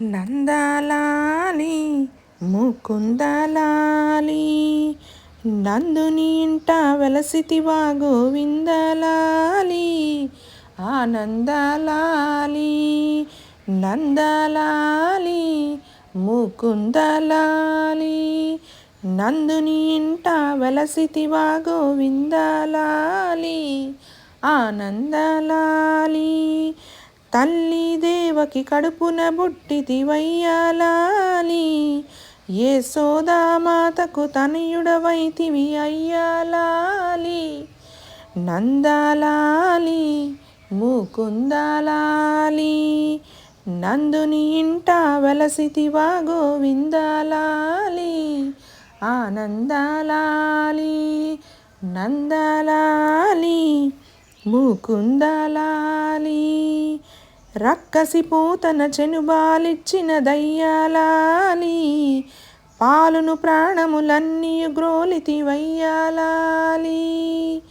నందలాలి ముకుందలాలి నందుని ఇంట వెలసితివా గోవిందలాలి ఆనందలాలి నందలాలి ముకుందలాలి నందుని ఇంట వెలసితివా గోవిందలాలి ఆనందలాలి తల్లి దేవకి కడుపున బుట్టితి వయ్యాలాలి ఏ సోదామాతకు తనయుడవైతివి అయ్యాలాలి. నందాలాలి ముకుందలాలి. నందుని ఇంట వెలసితివా గోవిందాలాలి. ఆనందాలాలి నందాలాలి ముకుందాలాలి. రక్కసిపోతన చెనుబాలిచ్చిన దయ్యాలాలి. పాలును ప్రాణములన్నీ గ్రోలితి వయ్యాలాలి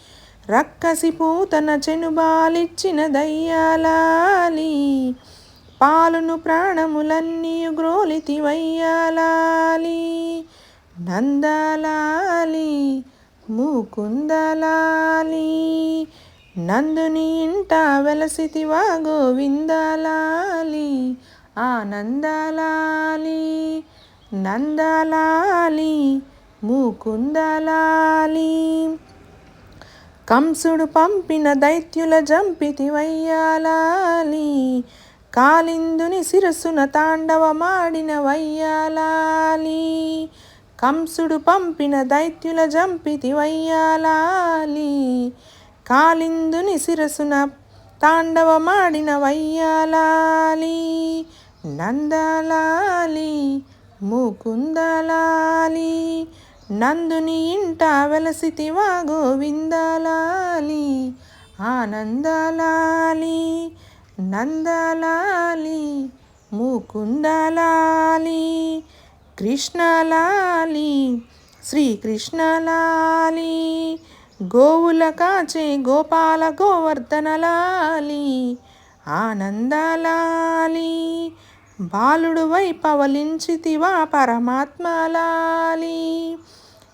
రక్కసిపోతన చెనుబాలిచ్చిన దయ్యాలాలి. పాలును ప్రాణములన్నీ గ్రోలితి వయ్యాలాలి నందలాలి ముకుందలాలి. నందుని ఇంట వెలసితివా గోవిందలాలి ఆనందలాలి నందలాలి ముకుందలాలి. కంసుడు పంపిన దైత్యుల జంపితి వయ్యాలాలి కాలిందుని శిరస్సున తాండవమాడిన వయ్యాలాలి. కంసుడు పంపిన దైత్యుల జంపితి వయ్యాలాలి కాలిందుని శిరసున తాండవమాడిన వయ్యాలాలి నందలాలి ముకుందలాలి నందుని ఇంట వెలసితివా గోవిందలాలి ఆనందలాలి నందలాలి ముకుందలాలి కృష్ణలాలి శ్రీకృష్ణలాలి గోవుల కాచే గోపాల గోవర్ధనలాలి ఆనందలాలి. బాలుడు వై పవలించితివా పరమాత్మలాలి.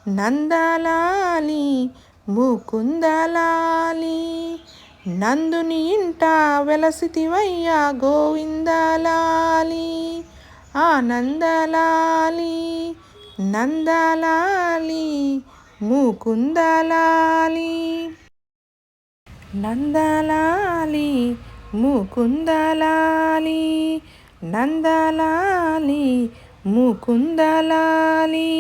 నందలాలి ముకుందలాలి. నందుని ఇంట వెలసితివయ్యా గోవిందలాలి. ఆనందలాలి నందలాలి. ముకుందలాలి. నందలాలి ముకుందలాలి నందలాలి ముకుందలాలి.